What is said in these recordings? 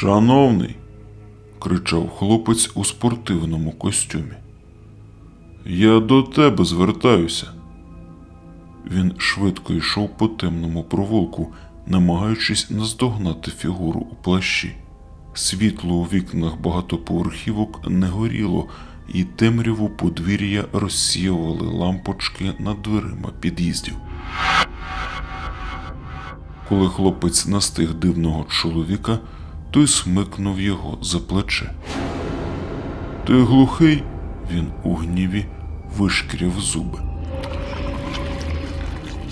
Шановний, кричав хлопець у спортивному костюмі. Я до тебе звертаюся. Він швидко йшов по темному провулку, намагаючись наздогнати фігуру у плащі. Світло у вікнах багатоповерхівок не горіло, і темряву подвір'я розсіювали лампочки над дверима під'їздів. Коли хлопець настиг дивного чоловіка, той смикнув його за плече. Ти глухий? Він у гніві вишкіряв зуби.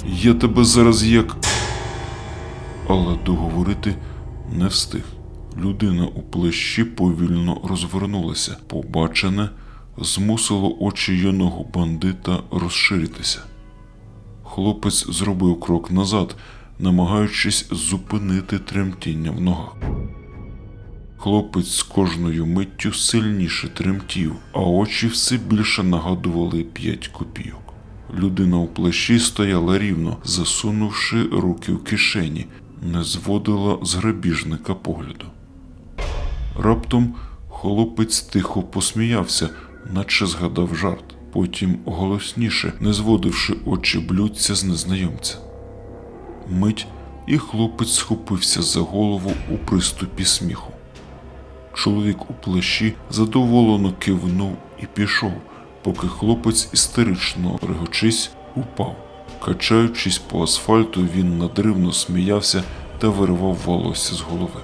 Я тебе зараз як. Але договорити не встиг. Людина у плащі повільно розвернулася. Побачене змусило очі юного бандита розширитися. Хлопець зробив крок назад, намагаючись зупинити тремтіння в ногах. Хлопець з кожною миттю сильніше тремтів, а очі все більше нагадували п'ять копійок. Людина у плащі стояла рівно, засунувши руки в кишені, не зводила з грабіжника погляду. Раптом хлопець тихо посміявся, наче згадав жарт, потім голосніше, не зводивши очі блюдця з незнайомця. Мить, і хлопець схопився за голову у приступі сміху. Чоловік у плащі задоволено кивнув і пішов, поки хлопець істерично регочись упав. Качаючись по асфальту, він надривно сміявся та виривав волосся з голови.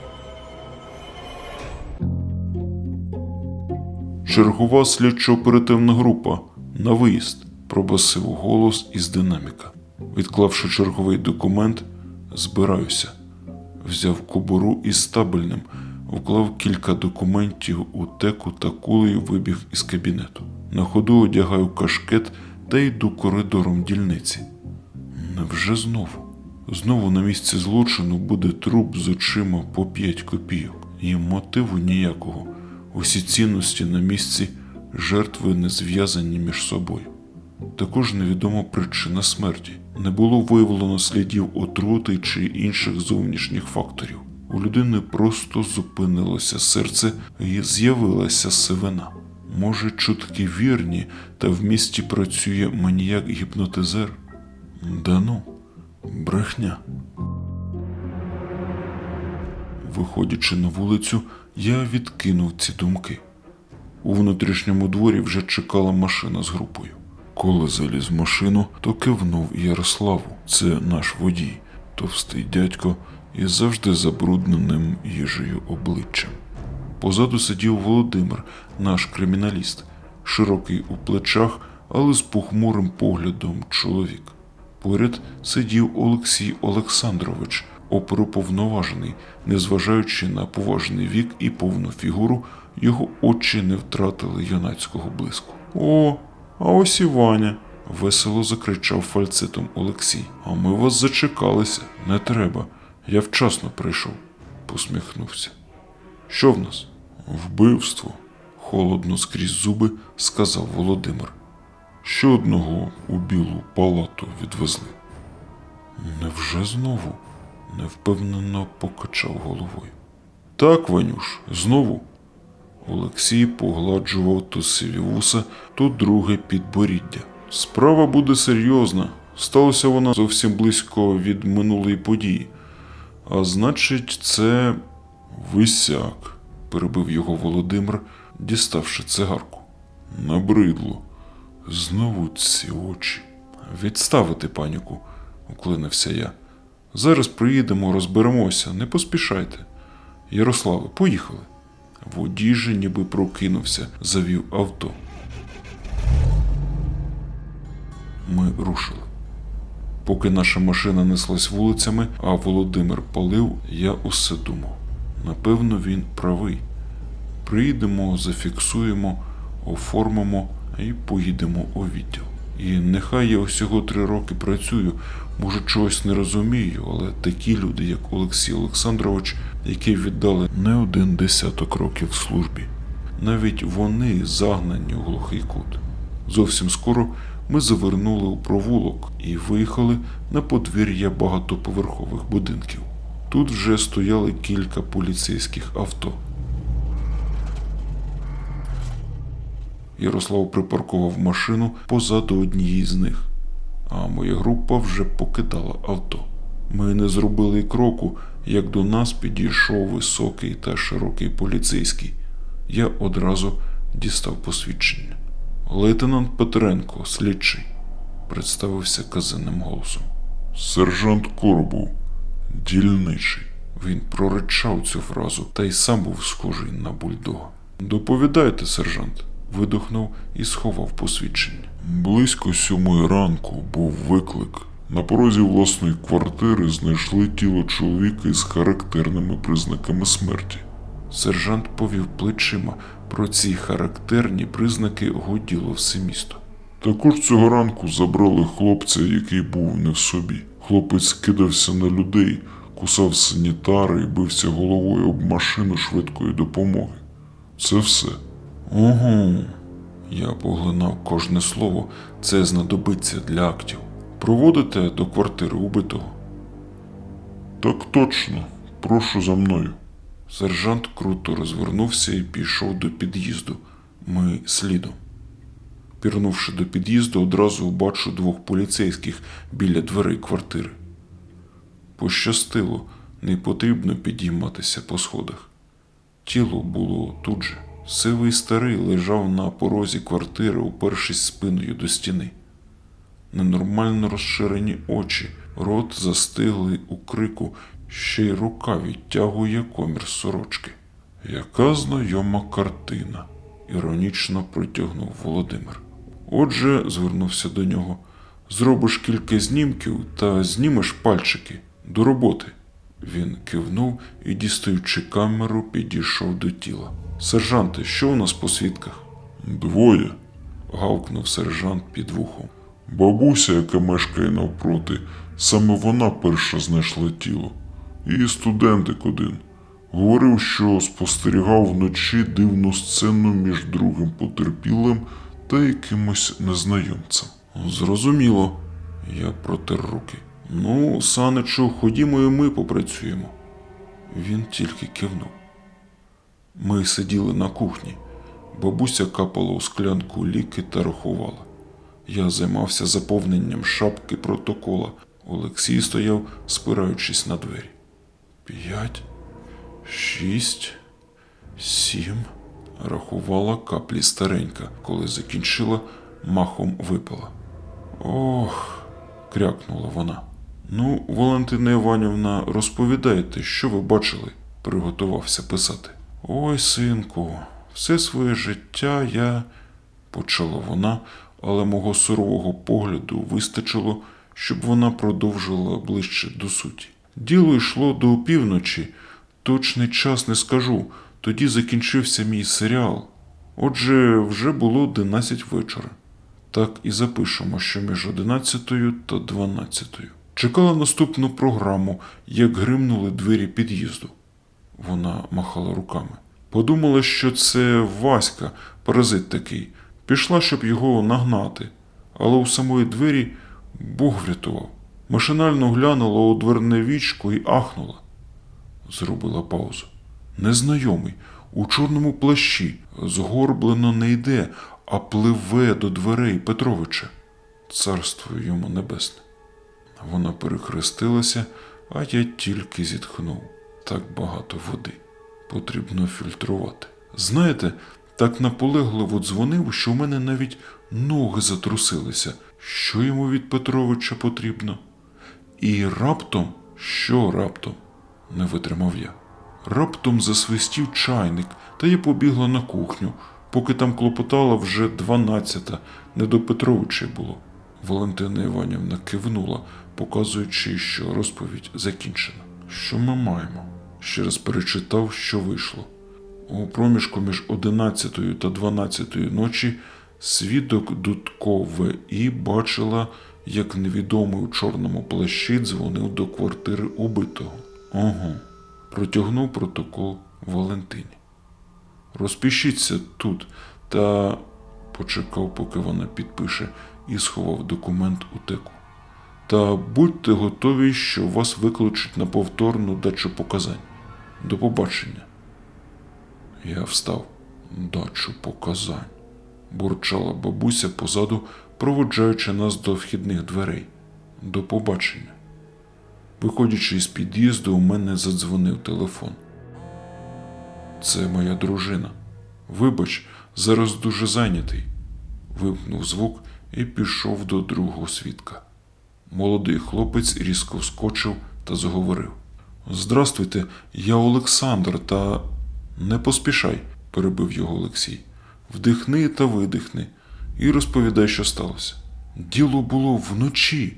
Чергова слідчо-оперативна група на виїзд, пробасив голос із динаміка. Відклавши черговий документ, збираюся. Взяв кобуру із стабельним, вклав кілька документів у теку та кулею вибіг із кабінету. На ходу одягаю кашкет та йду коридором дільниці. Невже знову? Знову на місці злочину буде труп з очима по 5 копійок. І мотиву ніякого. Усі цінності на місці жертви не зв'язані між собою. Також невідома причина смерті. Не було виявлено слідів отрути чи інших зовнішніх факторів. У людини просто зупинилося серце і з'явилася сивина. Може, чутки вірні, та в місті працює маніяк гіпнотизер? Да ну, брехня. Виходячи на вулицю, я відкинув ці думки. У внутрішньому дворі вже чекала машина з групою. Коли заліз в машину, то кивнув Ярославу. Це наш водій, товстий дядько із завжди забрудненим їжею обличчям. Позаду сидів Володимир, наш криміналіст, широкий у плечах, але з похмурим поглядом чоловік. Поряд сидів Олексій Олександрович, оперуповноважений, незважаючи на поважний вік і повну фігуру, його очі не втратили юнацького блиску. О, а ось і Ваня. весело закричав фальцетом Олексій. А ми вас зачекалися. Не треба. Я вчасно прийшов, посміхнувся. Що в нас? Вбивство, холодно скрізь зуби сказав Володимир. Ще одного у білу палату відвезли. Невже знову? невпевнено покачав головою. Так, Ванюш, знову. Олексій погладжував то сиві вуса, то друге підборіддя. Справа буде серйозна. Сталося вона зовсім близько від минулої події. А значить, це висяк, перебив його Володимир, діставши цигарку. Набридло. Знову ці очі. Відставити паніку, уклинився я. Зараз приїдемо, розберемося, не поспішайте. Ярославе, поїхали. Водій же ніби прокинувся, завів авто. Ми рушили. Поки наша машина неслась вулицями, а Володимир палив, я усе думав. Напевно, він правий. Приїдемо, зафіксуємо, оформимо і поїдемо у відділ. І нехай я усього три роки працюю, може чогось не розумію, але такі люди, як Олексій Олександрович, які віддали не один десяток років службі, навіть вони загнані у глухий кут. Зовсім скоро ми завернули у провулок і виїхали на подвір'я багатоповерхових будинків. Тут вже стояли кілька поліцейських авто. Ярослав припаркував машину позаду однієї з них, а моя група вже покидала авто. Ми не зробили кроку, як до нас підійшов високий та широкий поліцейський. Я одразу дістав посвідчення. Лейтенант Петренко, слідчий, представився казенним голосом. Сержант Коробов, дільничий. Він проричав цю фразу та й сам був схожий на бульдога. Доповідайте, сержант, видохнув і сховав посвідчення. Близько сьомої ранку був виклик. На порозі власної квартири знайшли тіло чоловіка із характерними признаками смерті. Сержант повів плечима. Про ці характерні признаки гуділо все місто. Також цього ранку забрали хлопця, який був не в собі. Хлопець кидався на людей, кусав санітари і бився головою об машину швидкої допомоги. Це все. Ого. Я поглинав кожне слово, це знадобиться для актів. Проводите до квартири убитого. Так точно. Прошу за мною. Сержант круто розвернувся і пішов до під'їзду. Ми слідом. Пірнувши до під'їзду, одразу бачу двох поліцейських біля дверей квартири. Пощастило, не потрібно підійматися по сходах. Тіло було тут же. Сивий старий лежав на порозі квартири, упершись спиною до стіни. Ненормально розширені очі, рот застигли у крику, ще й рука відтягує комір сорочки. Яка знайома картина, іронічно протягнув Володимир. Отже, звернувся до нього. Зробиш кілька знімків та знімеш пальчики до роботи. Він кивнув і, дістаючи камеру, підійшов до тіла. Сержанте, що у нас по свідках? Двоє. гавкнув сержант під вухом. Бабуся, яка мешкає навпроти, саме вона перша знайшла тіло. І студентик один. Говорив, що спостерігав вночі дивну сцену між другим потерпілим та якимось незнайомцем. Зрозуміло. Я протер руки. Ну, Саничу, ходімо і ми попрацюємо. Він тільки кивнув. Ми сиділи на кухні. Бабуся капала у склянку ліки та рахувала. Я займався заповненням шапки протокола. Олексій стояв, спираючись на двері. П'ять, шість, сім. Рахувала каплі старенька, коли закінчила, махом випила. Ох, крякнула вона. Ну, Валентина Іванівна, розповідайте, що ви бачили, приготувався писати. Ой, синку, все своє життя я. почала вона, але мого сурового погляду вистачило, щоб вона продовжила ближче до суті. Діло йшло до опівночі, точний час не скажу. Тоді закінчився мій серіал. Отже, вже було 11 вечора. Так і запишемо, що між 11 та 12. Чекала наступну програму, як гримнули двері під'їзду. Вона махала руками. Подумала, що це Васька, паразит такий. Пішла, щоб його нагнати, але у самої двері Бог врятував. Машинально глянула у дверне вічко і ахнула. Зробила паузу. Незнайомий, у чорному плащі, згорблено не йде, а пливе до дверей Петровича. Царство йому небесне. Вона перехрестилася, а я тільки зітхнув. Так багато води. Потрібно фільтрувати. Знаєте, так наполегливо дзвонив, що в мене навіть ноги затрусилися. Що йому від Петровича потрібно? І раптом, що раптом? не витримав я. Раптом засвистів чайник, та я побігла на кухню, поки там клопотала вже дванадцята, не до Петровича було. Валентина Іванівна кивнула, показуючи, що розповідь закінчена. Що ми маємо? Ще раз перечитав, що вийшло. У проміжку між 11 та 12 ночі свідок Дудко В.І. бачила, як невідомий у чорному плащі дзвонив до квартири убитого. Ого, протягнув протокол Валентині. Розпишіться тут та почекав, поки вона підпише, і сховав документ у теку. Та будьте готові, що вас викличуть на повторну дачу показань. До побачення. Я встав. Дачу показань. бурчала бабуся позаду, проводжаючи нас до вхідних дверей. До побачення. Виходячи із під'їзду, у мене задзвонив телефон. Це моя дружина. Вибач, зараз дуже зайнятий. Вимкнув звук і пішов до другого свідка. Молодий хлопець різко вскочив та заговорив: Здрастуйте, я Олександр, та не поспішай, перебив його Олексій. Вдихни та видихни і розповідай, що сталося. Діло було вночі,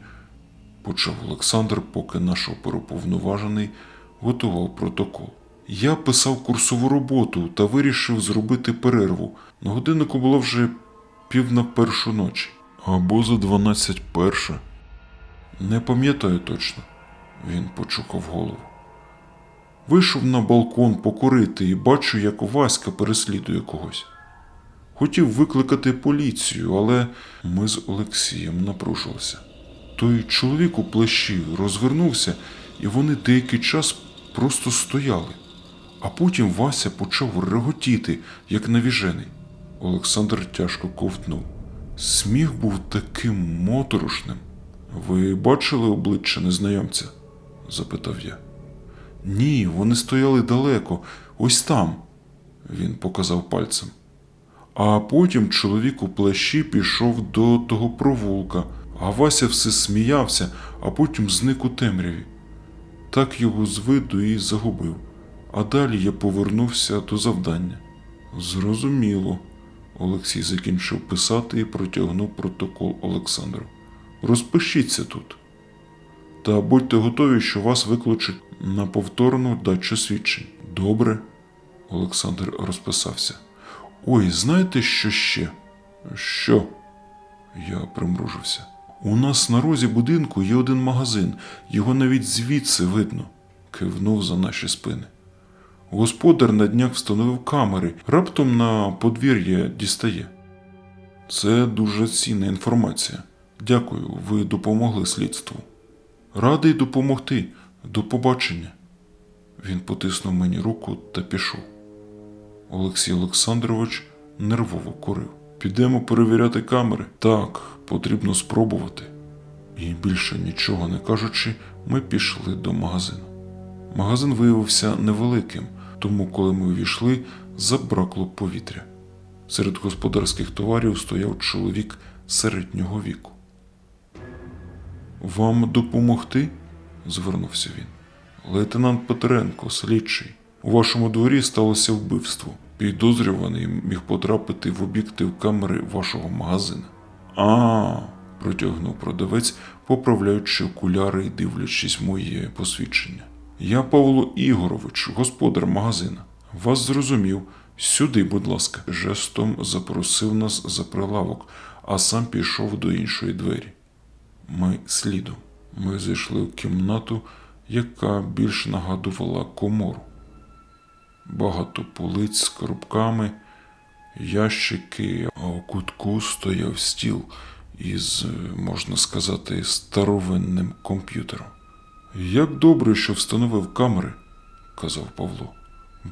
почав Олександр, поки наш оперуповноважений готував протокол. Я писав курсову роботу та вирішив зробити перерву. На годиннику було вже пів на першу ночі. Або за дванадцять перша. Не пам'ятаю точно. Він почухав голову. Вийшов на балкон покурити і бачу, як Васька переслідує когось. Хотів викликати поліцію, але ми з Олексієм напружилися. Той чоловік у плащі розвернувся, і вони деякий час просто стояли. А потім Вася почав реготіти, як навіжений. Олександр тяжко ковтнув. Сміх був таким моторошним. Ви бачили обличчя незнайомця? запитав я. Ні, вони стояли далеко, ось там, він показав пальцем. А потім чоловік у плащі пішов до того провулка, а Вася все сміявся, а потім зник у темряві. Так його з виду і загубив. А далі я повернувся до завдання. Зрозуміло. Олексій закінчив писати і протягнув протокол Олександру. Розпишіться тут. Та будьте готові, що вас викличуть на повторну дачу свідчень. Добре. Олександр розписався. Ой, знаєте, що ще? Що? Я примружився. У нас на розі будинку є один магазин, його навіть звідси видно, кивнув за наші спини. Господар на днях встановив камери, раптом на подвір'я дістає. Це дуже цінна інформація. Дякую, ви допомогли слідству. Радий допомогти. До побачення. Він потиснув мені руку та пішов. Олексій Олександрович нервово курив. Підемо перевіряти камери. Так, потрібно спробувати. І більше нічого не кажучи, ми пішли до магазину. Магазин виявився невеликим, тому, коли ми увійшли, забракло повітря. Серед господарських товарів стояв чоловік середнього віку. Вам допомогти? звернувся він. Лейтенант Петренко, слідчий. У вашому дворі сталося вбивство. Підозрюваний міг потрапити в об'єктив камери вашого магазина. А, протягнув продавець, поправляючи окуляри і дивлячись моє посвідчення. Я Павло Ігорович, господар магазина. Вас зрозумів. Сюди, будь ласка, жестом запросив нас за прилавок, а сам пішов до іншої двері. Ми слідом. Ми зайшли в кімнату, яка більш нагадувала комору. Багато полиць з коробками, ящики, а у кутку стояв стіл із, можна сказати, старовинним комп'ютером. Як добре, що встановив камери, казав Павло.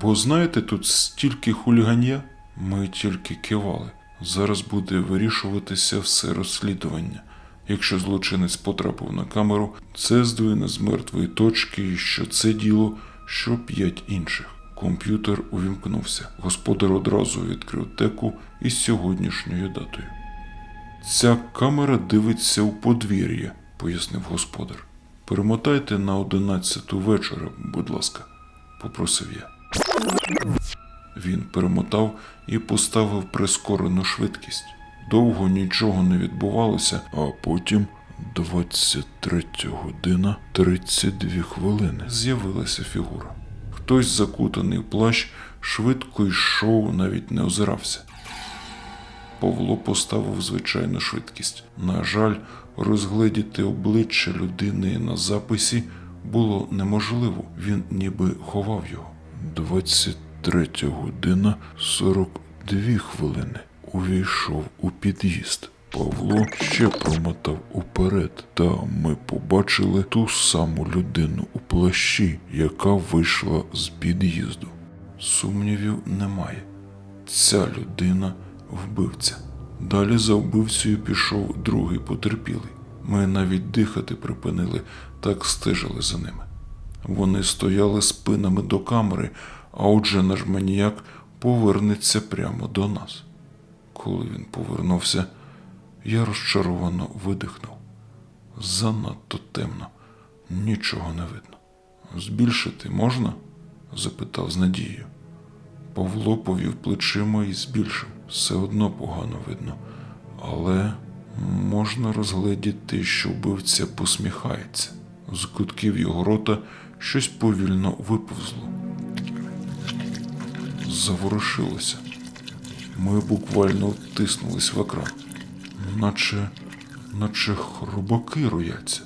Бо знаєте, тут стільки хуліган'я, ми тільки кивали. Зараз буде вирішуватися все розслідування. Якщо злочинець потрапив на камеру, це здвине з мертвої точки, що це діло, що п'ять інших. Комп'ютер увімкнувся. Господар одразу відкрив теку із сьогоднішньою датою. Ця камера дивиться у подвір'я, пояснив господар. Перемотайте на одинадцяту вечора, будь ласка, попросив я. Він перемотав і поставив прискорену швидкість. Довго нічого не відбувалося, а потім 23 година 32 хвилини з'явилася фігура. Хтось закутаний в плащ швидко йшов, навіть не озирався. Павло поставив звичайну швидкість. На жаль, розгледіти обличчя людини на записі було неможливо. Він ніби ховав його. 23 година 42 хвилини. Увійшов у під'їзд. Павло ще промотав уперед, та ми побачили ту саму людину у плащі, яка вийшла з під'їзду. Сумнівів немає. Ця людина вбивця. Далі за вбивцею пішов другий потерпілий. Ми навіть дихати припинили, так стежили за ними. Вони стояли спинами до камери, а отже наш маніяк повернеться прямо до нас. Коли він повернувся, я розчаровано видихнув. Занадто темно, нічого не видно. Збільшити можна? запитав з надією. Павло повів плечима і збільшив. Все одно погано видно, але можна розгледіти, що вбивця посміхається. З кутків його рота щось повільно виповзло. Заворушилося. Ми буквально втиснулись в екран, наче, наче хробаки рояться.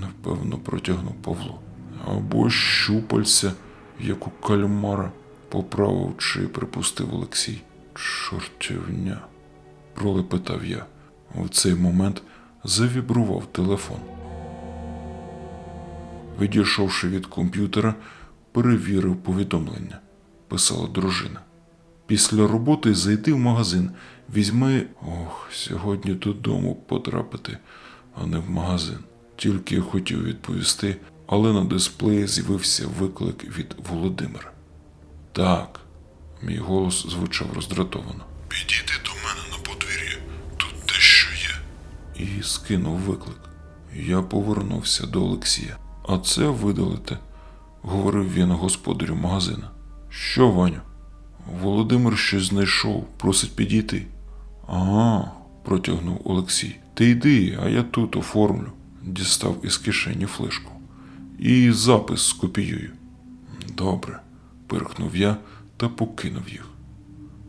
Невпевно протягнув Павло. Або щупальця, як у кальмара, поправив чи припустив Олексій. Чортівня, пролепетав я. В цей момент завібрував телефон. Відійшовши від комп'ютера, перевірив повідомлення. Писала дружина. Після роботи зайти в магазин. Візьми. Ох, сьогодні додому потрапити, а не в магазин. Тільки я хотів відповісти, але на дисплеї з'явився виклик від Володимира. Так, мій голос звучав роздратовано. Підійди до мене на подвір'я, тут дещо є. І скинув виклик. Я повернувся до Олексія. А це видалите, говорив він господарю магазина. Що, Ваню? Володимир щось знайшов, просить підійти. Ага, протягнув Олексій. Ти йди, а я тут оформлю. Дістав із кишені флешку. І запис скопіюю. Добре, пирхнув я та покинув їх.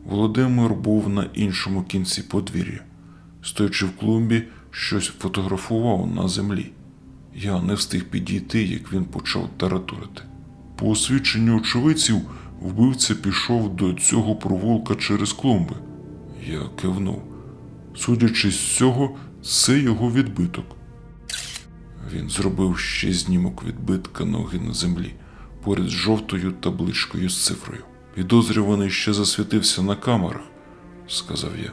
Володимир був на іншому кінці подвір'я. Стоячи в клумбі, щось фотографував на землі. Я не встиг підійти, як він почав таратурити. По освідченню очевидців, вбивця пішов до цього провулка через клумби. Я кивнув. Судячи з цього, це його відбиток. Він зробив ще знімок відбитка ноги на землі поряд з жовтою табличкою з цифрою. Підозрюваний ще засвітився на камерах, сказав я.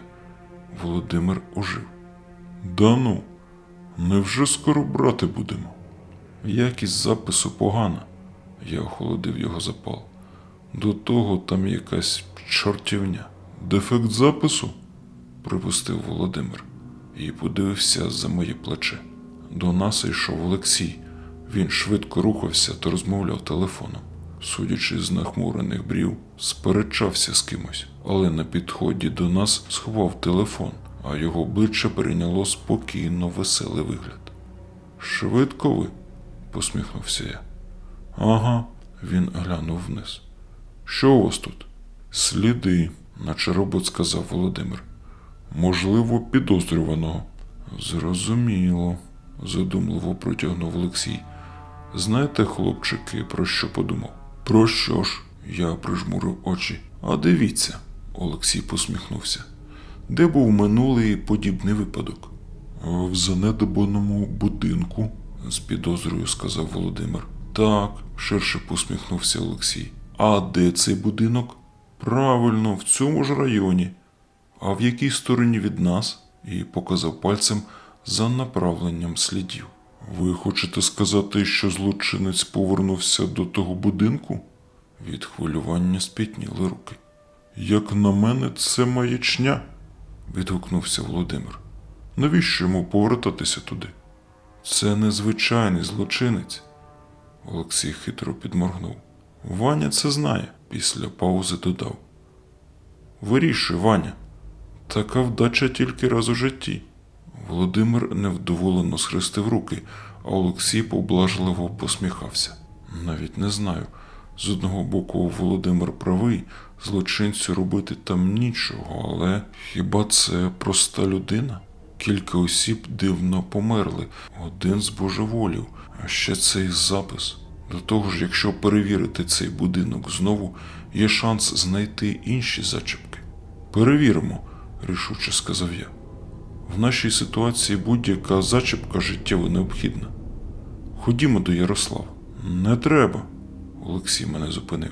Володимир ожив. Да ну, невже скоро брати будемо? Якість запису погана. Я охолодив його запал. До того там якась чортівня. Дефект запису? припустив Володимир і подивився за моє плече. До нас йшов Олексій. Він швидко рухався та розмовляв телефоном. Судячи з нахмурених брів, сперечався з кимось, але на підході до нас сховав телефон, а його обличчя прийняло спокійно веселий вигляд. Швидко ви? посміхнувся я. Ага, він глянув вниз. Що у вас тут? Сліди, наче робот сказав Володимир. Можливо, підозрюваного. Зрозуміло, задумливо протягнув Олексій. Знаєте, хлопчики, про що подумав? Про що ж? Я прижмурив очі. А дивіться, Олексій посміхнувся. Де був минулий подібний випадок? В занедбаному будинку, з підозрою сказав Володимир. Так, ширше посміхнувся Олексій. А де цей будинок? Правильно, в цьому ж районі. А в якій стороні від нас? І показав пальцем за направленням слідів. Ви хочете сказати, що злочинець повернувся до того будинку? Від хвилювання спітніли руки. Як на мене, це маячня, відгукнувся Володимир. Навіщо йому повертатися туди? Це незвичайний злочинець. Олексій хитро підморгнув. Ваня це знає, після паузи додав. Вирішуй, Ваня. Така вдача тільки раз у житті. Володимир невдоволено схрестив руки, а Олексій поблажливо посміхався. Навіть не знаю. З одного боку, Володимир правий, злочинцю робити там нічого, але хіба це проста людина? Кілька осіб дивно померли, один збожеволів, а ще цей запис. До того ж, якщо перевірити цей будинок знову, є шанс знайти інші зачіпки. Перевіримо, рішуче сказав я. В нашій ситуації будь-яка зачіпка життєво необхідна. Ходімо до Ярослава. Не треба. Олексій мене зупинив.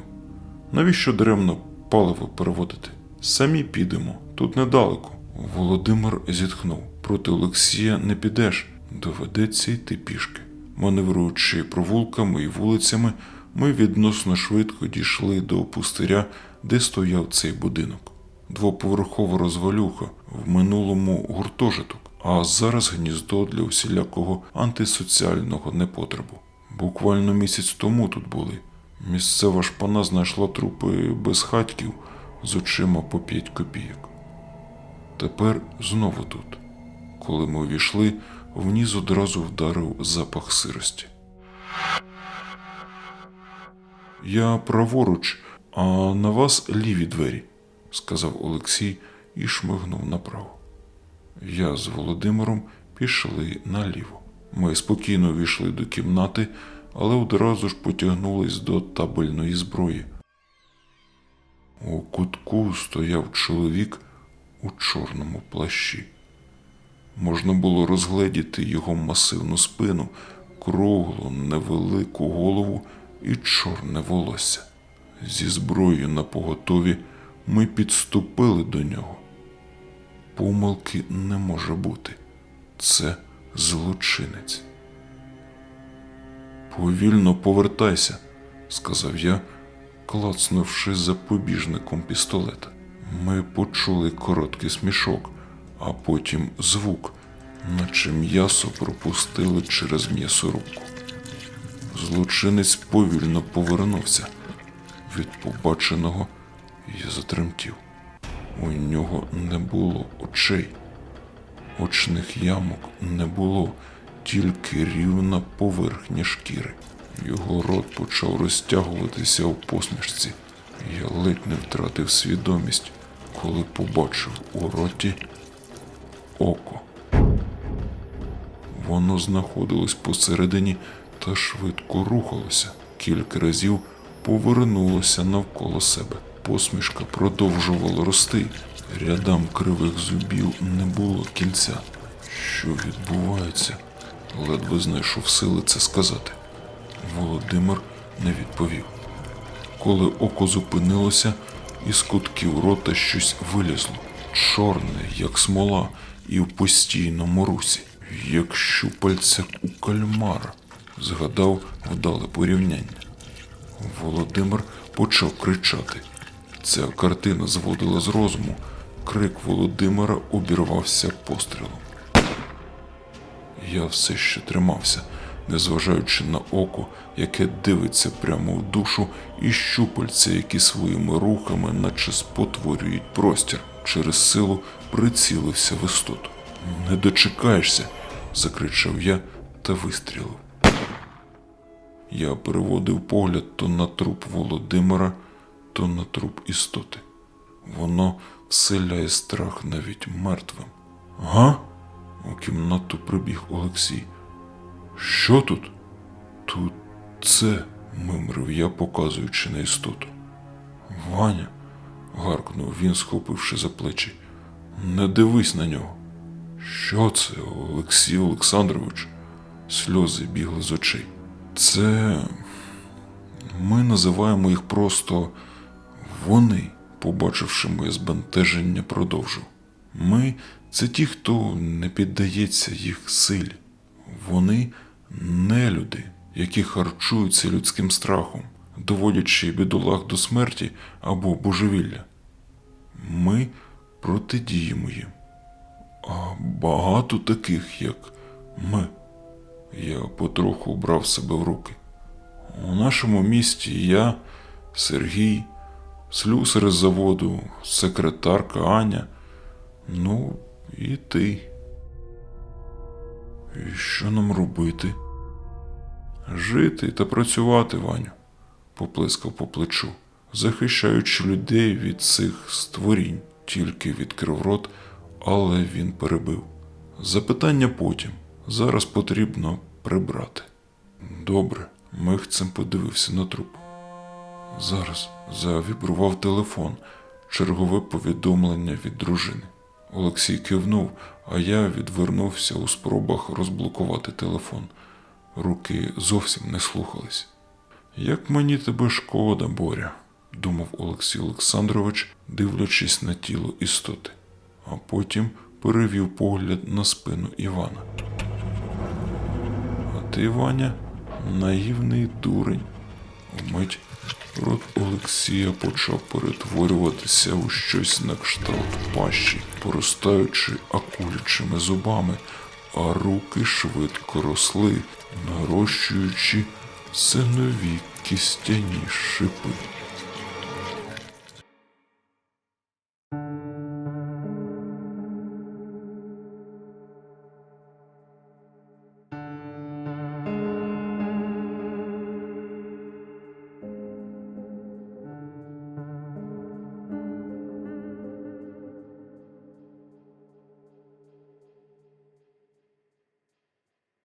Навіщо даремно паливо переводити? Самі підемо, тут недалеко. Володимир зітхнув. Проти Олексія не підеш, доведеться йти пішки. Маневруючи провулками і вулицями, ми відносно швидко дійшли до пустиря, де стояв цей будинок. Двоповерхова розвалюха, в минулому гуртожиток, а зараз гніздо для усілякого антисоціального непотребу. Буквально місяць тому тут були. Місцева шпана знайшла трупи безхатьків з очима по 5 копійок. Тепер знову тут. Коли ми увійшли, вниз одразу вдарив запах сирості. Я праворуч, а на вас ліві двері, сказав Олексій і шмигнув направо. Я з Володимиром пішли наліво. Ми спокійно війшли до кімнати, але одразу ж потягнулись до табельної зброї. У кутку стояв чоловік у чорному плащі. Можна було розгледіти його масивну спину, круглу, невелику голову і чорне волосся. Зі зброєю на поготові ми підступили до нього. Помилки не може бути. Це злочинець. Повільно повертайся, сказав я, клацнувши запобіжником пістолета. Ми почули короткий смішок, а потім звук, наче м'ясо пропустили через м'ясорубку. Злочинець повільно повернувся. Від побаченого я затремтів. У нього не було очей. Очних ямок не було, тільки рівна поверхня шкіри. Його рот почав розтягуватися у посмішці. Я ледь не втратив свідомість, коли побачив у роті око. Воно знаходилось посередині та швидко рухалося. Кілька разів повернулося навколо себе. Посмішка продовжувала рости. Рядам кривих зубів не було кінця. Що відбувається? Ледве знайшов сили це сказати. Володимир не відповів. Коли око зупинилося, із кутків рота щось вилізло, чорне, як смола, і в постійному русі, як щупальця у кальмара, згадав вдале порівняння. Володимир почав кричати. Ця картина зводила з розуму. Крик Володимира обірвався пострілом. Я все ще тримався, незважаючи на око, яке дивиться прямо в душу, і щупальця, які своїми рухами, наче спотворюють простір, через силу прицілився в істоту. Не дочекаєшся, закричав я та вистрілив. Я переводив погляд то на труп Володимира, то на труп істоти. Воно вселяє страх навіть мертвим. Га? У кімнату прибіг Олексій. Що тут? Тут це, мимрив я, показуючи на істоту. Ваня, гаркнув він, схопивши за плечі. Не дивись на нього. Що це, Олексій Олександрович? Сльози бігли з очей. Це ми називаємо їх просто вони, побачивши моє збентеження, продовжив. Ми це ті, хто не піддається їх силі. Вони не люди, які харчуються людським страхом, доводячи бідолах до смерті або божевілля. Ми протидіємо їм. А багато таких, як ми. Я потроху брав себе в руки. У нашому місті я, Сергій, слюсар з заводу, секретарка Аня, ну і ти. І що нам робити? Жити та працювати, Ваню, поплескав по плечу, захищаючи людей від цих створінь, тільки відкрив рот, але він перебив. Запитання потім. Зараз потрібно прибрати. Добре, михцем подивився на труп. Зараз завібрував телефон, чергове повідомлення від дружини. Олексій кивнув, а я відвернувся у спробах розблокувати телефон. Руки зовсім не слухались. Як мені тебе шкода, Боря, думав Олексій Олександрович, дивлячись на тіло істоти, а потім перевів погляд на спину Івана. А ти, Ваня, наївний дурень. Умить рот Олексія почав перетворюватися у щось на кшталт пащі, поростаючи акулячими зубами, а руки швидко росли, нарощуючи все нові кістяні шипи.